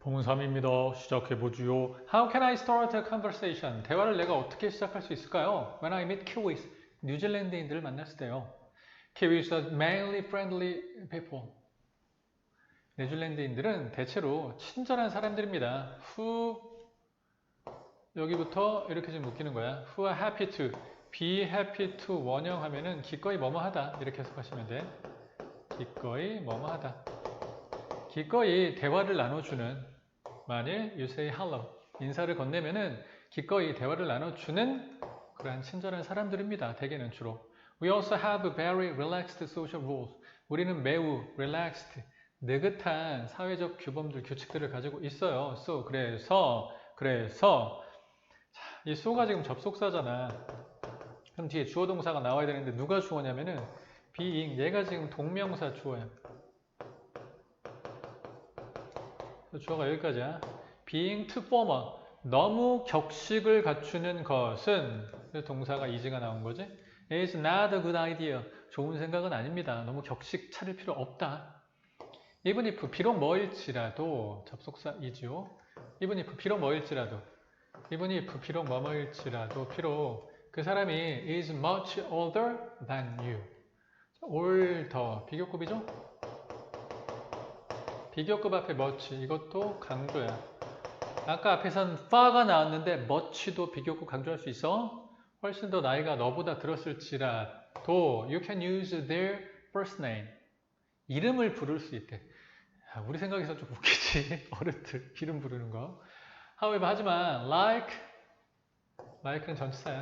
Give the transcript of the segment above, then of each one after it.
봉삼입니다. 시작해보지요. How can I start a conversation? 대화를 내가 어떻게 시작할 수 있을까요? When I meet Kiwis, 뉴질랜드인들을 만났을 때요. Kiwis are mainly friendly people. 뉴질랜드인들은 대체로 친절한 사람들입니다. Who 여기부터 이렇게 좀 묶이는 거야. Who are happy to, be happy to 원형하면은 기꺼이 뭐뭐하다 이렇게 해석하시면 돼. 기꺼이 뭐뭐하다. 기꺼이 대화를 나눠주는 만일 you say hello 인사를 건네면은 기꺼이 대화를 나눠주는 그러한 친절한 사람들입니다. 대개는 주로. We also have very relaxed social rules. 우리는 매우 relaxed, 느긋한 사회적 규범들, 규칙들을 가지고 있어요. So 그래서 그래서 자, 이 so가 지금 접속사잖아. 그럼 뒤에 주어 동사가 나와야 되는데 누가 주어냐면은 being 얘가 지금 동명사 주어야. 주어가 여기까지야. being too formal. 너무 격식을 갖추는 것은 동사가 is가 나온 거지. is not a good idea. 좋은 생각은 아닙니다. 너무 격식 차릴 필요 없다. even if 비록 뭐일지라도 접속사 이지요. even if 비록 뭐일지라도 even if 비록 뭐뭐일지라도 비록 그 사람이 is much older than you. older 비교급이죠? 비교급 앞에 much 이것도 강조야. 아까 앞에선 far가 나왔는데 much도 비교급 강조할 수 있어. 훨씬 더 나이가 너보다 들었을지라도 you can use their first name. 이름을 부를 수 있대. 야, 우리 생각에서 좀 웃기지. 어른들 이름 부르는 거. However, 하지만 like like는 전치사야.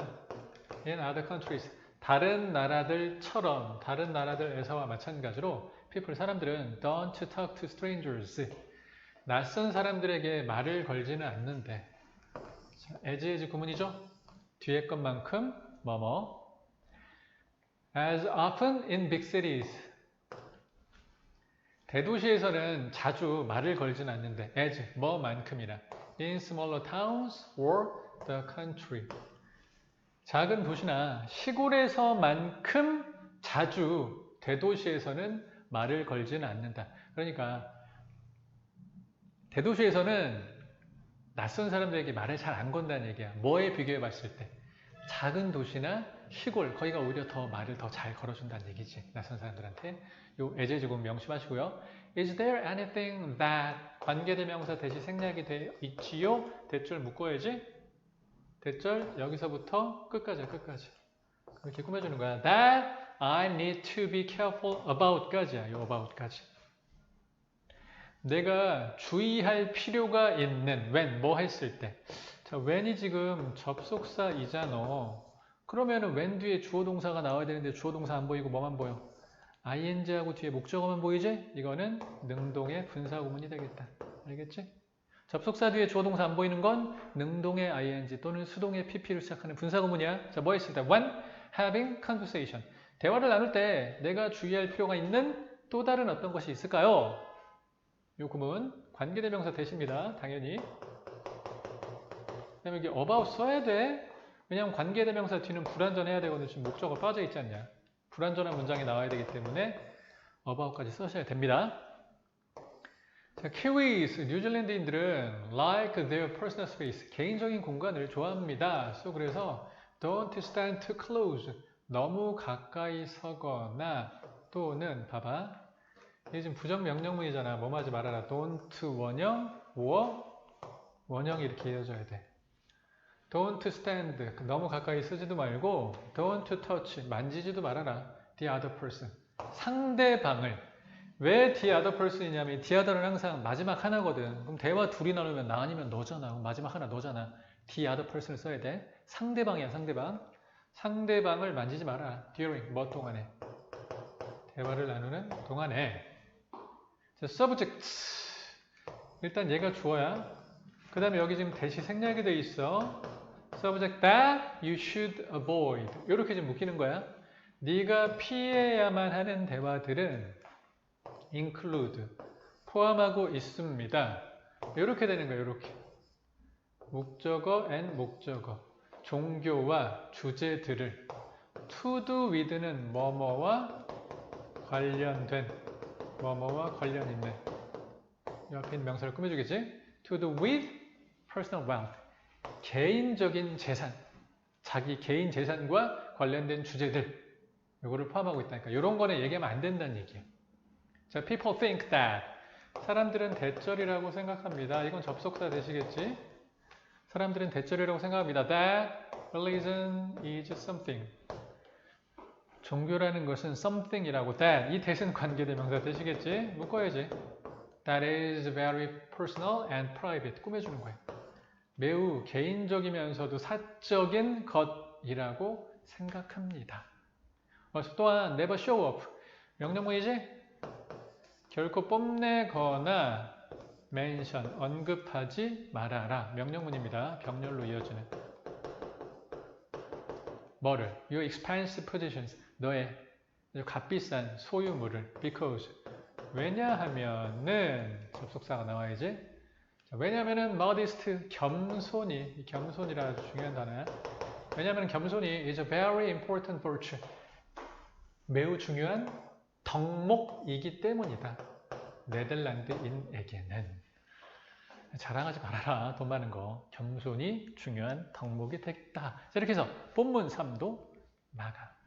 In other countries 다른 나라들처럼 다른 나라들에서와 마찬가지로 people 사람들은 don't talk to strangers 낯선 사람들에게 말을 걸지는 않는데 자, as is 구문이죠 뒤에 것만큼 뭐뭐 as often in big cities 대도시에서는 자주 말을 걸지는 않는데 as 뭐만큼이나 in smaller towns or the country 작은 도시나 시골에서만큼 자주 대도시에서는 말을 걸지는 않는다. 그러니까 대도시에서는 낯선 사람들에게 말을 잘 안 건다는 얘기야. 뭐에 비교해 봤을 때 작은 도시나 시골 거기가 오히려 더 말을 더 잘 걸어준다는 얘기지. 낯선 사람들한테. 요 예제 조금 명심하시고요. Is there anything that 관계대명사 대시 생략이 되어 있지요? 대줄 묶어야지. 대절 여기서부터 끝까지 끝까지 그렇게 꾸며주는 거야. That I need to be careful about까지야. 요 about까지. 내가 주의할 필요가 있는 when 뭐 했을 때. 자, when이 지금 접속사이잖아. 그러면은 when 뒤에 주어 동사가 나와야 되는데 주어 동사 안 보이고 뭐만 보여? ing하고 뒤에 목적어만 보이지? 이거는 능동의 분사 구문이 되겠다. 알겠지? 접속사 뒤에 주어 동사 안 보이는 건 능동의 ing 또는 수동의 pp로 시작하는 분사 구문이야. 자, 뭐 했을 때? when having conversation. 대화를 나눌 때 내가 주의할 필요가 있는 또 다른 어떤 것이 있을까요? 요 구문 관계대명사 대시입니다. 당연히. 그다음에 여기 about 써야 돼. 왜냐면 관계대명사 뒤는 불완전해야 되거든. 지금 목적어 빠져 있지 않냐. 불완전한 문장이 나와야 되기 때문에 about까지 쓰셔야 됩니다. 자, 키위스, 뉴질랜드인들은 like their personal space, 개인적인 공간을 좋아합니다. so 그래서 don't stand too close, 너무 가까이 서거나 또는 봐봐. 이게 지금 부정 명령문이잖아. 뭐 하지 말아라. don't 원형, or 원형이 이렇게 이어져야 돼. don't stand, 너무 가까이 쓰지도 말고 don't touch, 만지지도 말아라. the other person, 상대방을 왜 the other person이냐면 the other는 항상 마지막 하나거든. 그럼 대화 둘이 나누면 나 아니면 너잖아. 그럼 마지막 하나 너잖아. the other person을 써야 돼. 상대방이야 상대방. 상대방을 만지지 마라. during 뭐 동안에 대화를 나누는 동안에 자, subject 일단 얘가 주어야. 그 다음에 여기 지금 대시 생략이 돼 있어. subject that you should avoid 이렇게 좀 묶이는 거야. 네가 피해야만 하는 대화들은 include 포함하고 있습니다. 이렇게 되는 거예요. 이렇게 목적어 and 목적어 종교와 주제들을 do with는 뭐뭐와 관련된 뭐뭐와 관련 있는 옆에 있는 명사를 꾸며주겠지? to do with personal wealth. 개인적인 재산, 자기 개인 재산과 관련된 주제들, 이거를 포함하고 있다니까. 이런 거는 얘기하면 안 된다는 얘기예요. 자, people think that. 사람들은 대절이라고 생각합니다. 이건 접속사 되시겠지? 사람들은 대절이라고 생각합니다. That religion is something. 종교라는 것은 something이라고 that 이 대신 관계대명사 되시겠지? 묶어야지. That is very personal and private. 꾸며주는 거예요. 매우 개인적이면서도 사적인 것이라고 생각합니다. 어, 또한 never show off. 명령문이지? 결코 뽐내거나 mention, 언급하지 말아라. 명령문입니다. 병렬로 이어지는. 뭐를? Your expensive possessions. 너의 값비싼 소유물을. Because. 왜냐하면은 접속사가 나와야지. 자, 왜냐하면은 modest, 겸손이, 이 겸손이라 아주 중요한 단어야. 왜냐하면 겸손이 is a very important virtue. 매우 중요한 덕목이기 때문이다. 네덜란드인에게는 자랑하지 말아라 돈 많은 거 겸손이 중요한 덕목이 됐다. 자, 이렇게 해서 본문 3도 마감.